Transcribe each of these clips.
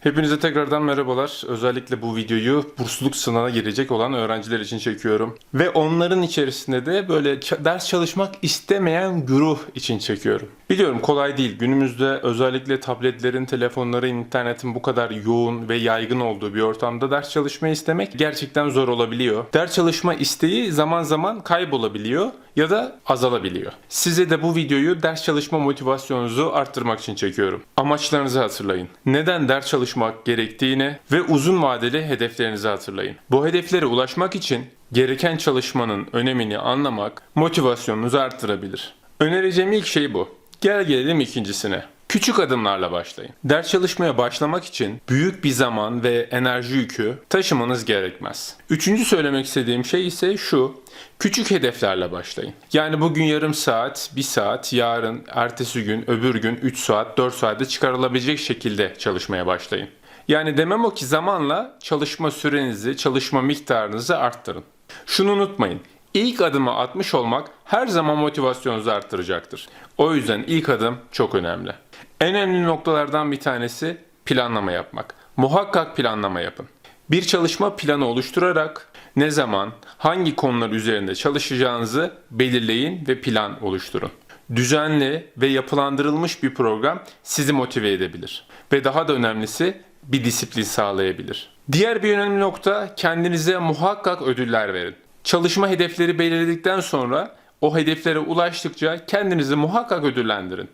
Hepinize tekrardan merhabalar. Özellikle bu videoyu bursluluk sınavına girecek olan öğrenciler için çekiyorum. Ve onların içerisinde de böyle ders çalışmak istemeyen güruh için çekiyorum. Biliyorum kolay değil. Günümüzde özellikle tabletlerin, telefonların, internetin bu kadar yoğun ve yaygın olduğu bir ortamda ders çalışmayı istemek gerçekten zor olabiliyor. Ders çalışma isteği zaman zaman kaybolabiliyor ya da azalabiliyor. Size de bu videoyu ders çalışma motivasyonunuzu arttırmak için çekiyorum. Amaçlarınızı hatırlayın. Neden ders çalışmak gerektiğini ve uzun vadeli hedeflerinizi hatırlayın. Bu hedeflere ulaşmak için gereken çalışmanın önemini anlamak motivasyonunuzu arttırabilir. Önereceğim ilk şey bu. Gel gelelim ikincisine. Küçük adımlarla başlayın. Ders çalışmaya başlamak için büyük bir zaman ve enerji yükü taşımanız gerekmez. Üçüncü söylemek istediğim şey ise şu. Küçük hedeflerle başlayın. Yani bugün yarım saat, bir saat, yarın, ertesi gün, öbür gün 3 saat, 4 saatte çıkarılabilecek şekilde çalışmaya başlayın. Yani demem o ki zamanla çalışma sürenizi, çalışma miktarınızı arttırın. Şunu unutmayın. İlk adımı atmış olmak her zaman motivasyonunuzu arttıracaktır. O yüzden ilk adım çok önemli. En önemli noktalardan bir tanesi planlama yapmak. Muhakkak planlama yapın. Bir çalışma planı oluşturarak ne zaman, hangi konular üzerinde çalışacağınızı belirleyin ve plan oluşturun. Düzenli ve yapılandırılmış bir program sizi motive edebilir. Ve daha da önemlisi bir disiplin sağlayabilir. Diğer bir önemli nokta kendinize muhakkak ödüller verin. Çalışma hedefleri belirledikten sonra o hedeflere ulaştıkça kendinizi muhakkak ödüllendirin.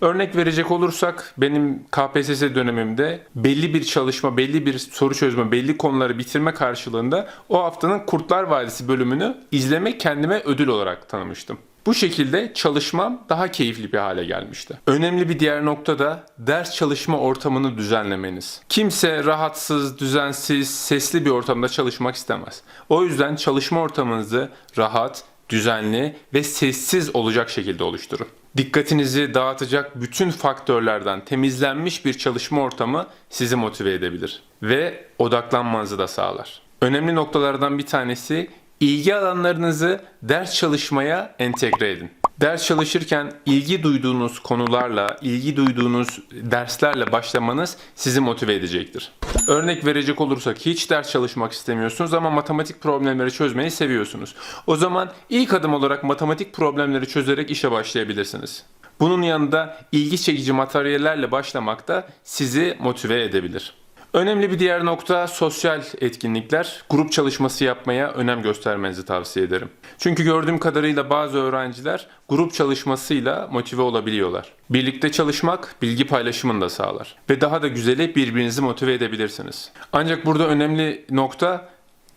Örnek verecek olursak benim KPSS dönemimde belli bir çalışma, belli bir soru çözme, belli konuları bitirme karşılığında o haftanın Kurtlar Vadisi bölümünü izlemek kendime ödül olarak tanımıştım. Bu şekilde çalışmam daha keyifli bir hale gelmişti. Önemli bir diğer nokta da ders çalışma ortamını düzenlemeniz. Kimse rahatsız, düzensiz, sesli bir ortamda çalışmak istemez. O yüzden çalışma ortamınızı rahat, düzenli ve sessiz olacak şekilde oluşturun. Dikkatinizi dağıtacak bütün faktörlerden temizlenmiş bir çalışma ortamı sizi motive edebilir ve odaklanmanızı da sağlar. Önemli noktalardan bir tanesi ilgi alanlarınızı ders çalışmaya entegre edin. Ders çalışırken ilgi duyduğunuz konularla, ilgi duyduğunuz derslerle başlamanız sizi motive edecektir. Örnek verecek olursak hiç ders çalışmak istemiyorsunuz ama matematik problemleri çözmeyi seviyorsunuz. O zaman ilk adım olarak matematik problemleri çözerek işe başlayabilirsiniz. Bunun yanında ilgi çekici materyallerle başlamak da sizi motive edebilir. Önemli bir diğer nokta sosyal etkinlikler. Grup çalışması yapmaya önem göstermenizi tavsiye ederim. Çünkü gördüğüm kadarıyla bazı öğrenciler grup çalışmasıyla motive olabiliyorlar. Birlikte çalışmak bilgi paylaşımını da sağlar. Ve daha da güzeli birbirinizi motive edebilirsiniz. Ancak burada önemli nokta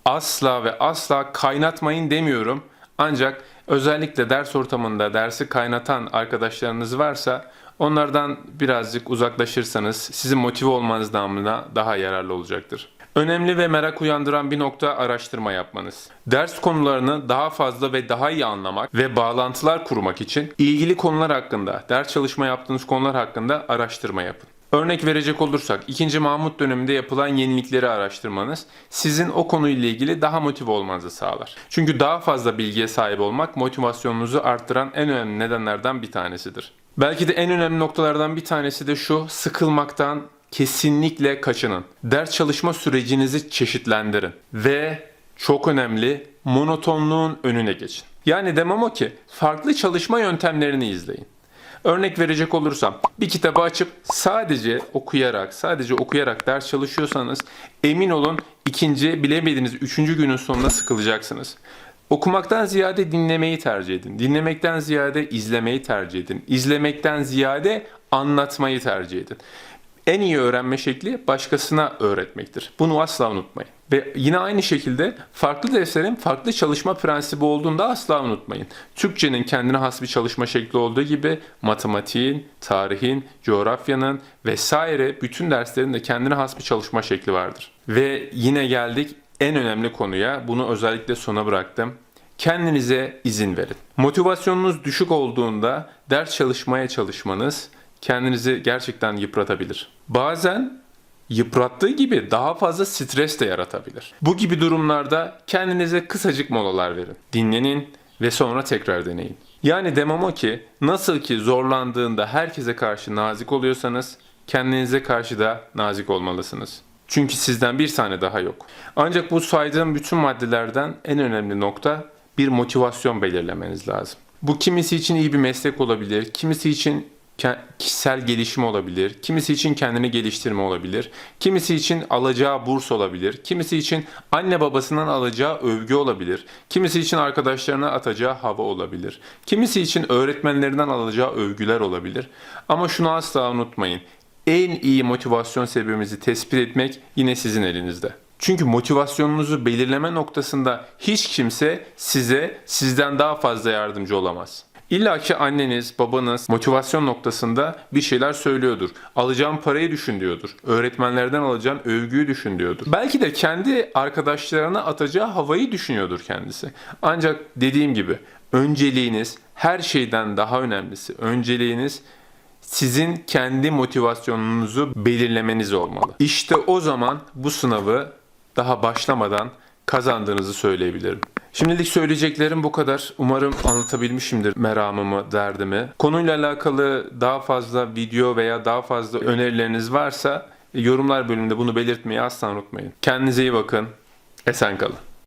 asla ve asla kaynatmayın demiyorum. Ancak özellikle ders ortamında dersi kaynatan arkadaşlarınız varsa onlardan birazcık uzaklaşırsanız sizin motive olmanız namına daha yararlı olacaktır. Önemli ve merak uyandıran bir nokta araştırma yapmanız. Ders konularını daha fazla ve daha iyi anlamak ve bağlantılar kurmak için ilgili konular hakkında, ders çalışma yaptığınız konular hakkında araştırma yapın. Örnek verecek olursak 2. Mahmut döneminde yapılan yenilikleri araştırmanız sizin o konuyla ilgili daha motive olmanızı sağlar. Çünkü daha fazla bilgiye sahip olmak motivasyonunuzu arttıran en önemli nedenlerden bir tanesidir. Belki de en önemli noktalardan bir tanesi de şu sıkılmaktan kesinlikle kaçının. Ders çalışma sürecinizi çeşitlendirin ve çok önemli monotonluğun önüne geçin. Yani demem o ki farklı çalışma yöntemlerini izleyin. Örnek verecek olursam bir kitabı açıp sadece okuyarak, sadece okuyarak ders çalışıyorsanız emin olun ikinci bilemediğiniz üçüncü günün sonunda sıkılacaksınız. Okumaktan ziyade dinlemeyi tercih edin. Dinlemekten ziyade izlemeyi tercih edin. İzlemekten ziyade anlatmayı tercih edin. En iyi öğrenme şekli başkasına öğretmektir. Bunu asla unutmayın. Ve yine aynı şekilde farklı derslerin farklı çalışma prensibi olduğunu da asla unutmayın. Türkçenin kendine has bir çalışma şekli olduğu gibi matematiğin, tarihin, coğrafyanın vesaire bütün derslerin de kendine has bir çalışma şekli vardır. Ve yine geldik en önemli konuya. Bunu özellikle sona bıraktım. Kendinize izin verin. Motivasyonunuz düşük olduğunda ders çalışmaya çalışmanız kendinizi gerçekten yıpratabilir. Bazen yıprattığı gibi daha fazla stres de yaratabilir. Bu gibi durumlarda kendinize kısacık molalar verin. Dinlenin ve sonra tekrar deneyin. Yani demem o ki nasıl ki zorlandığında herkese karşı nazik oluyorsanız kendinize karşı da nazik olmalısınız. Çünkü sizden bir tane daha yok. Ancak bu saydığım bütün maddelerden en önemli nokta bir motivasyon belirlemeniz lazım. Bu kimisi için iyi bir meslek olabilir, kimisi için kişisel gelişim olabilir, kimisi için kendini geliştirme olabilir, kimisi için alacağı burs olabilir, kimisi için anne babasından alacağı övgü olabilir, kimisi için arkadaşlarına atacağı hava olabilir, kimisi için öğretmenlerinden alacağı övgüler olabilir. Ama şunu asla unutmayın. En iyi motivasyon sebebimizi tespit etmek yine sizin elinizde. Çünkü motivasyonunuzu belirleme noktasında hiç kimse size sizden daha fazla yardımcı olamaz. İlla ki anneniz, babanız motivasyon noktasında bir şeyler söylüyordur. Alacağım parayı düşün diyordur. Öğretmenlerden alacağın övgüyü düşün diyordur. Belki de kendi arkadaşlarına atacağı havayı düşünüyordur kendisi. Ancak dediğim gibi önceliğiniz her şeyden daha önemlisi. Önceliğiniz sizin kendi motivasyonunuzu belirlemeniz olmalı. İşte o zaman bu sınavı daha başlamadan kazandığınızı söyleyebilirim. Şimdilik söyleyeceklerim bu kadar. Umarım anlatabilmişimdir meramımı, derdimi. Konuyla alakalı daha fazla video veya daha fazla önerileriniz varsa yorumlar bölümünde bunu belirtmeyi asla unutmayın. Kendinize iyi bakın. Esen kalın.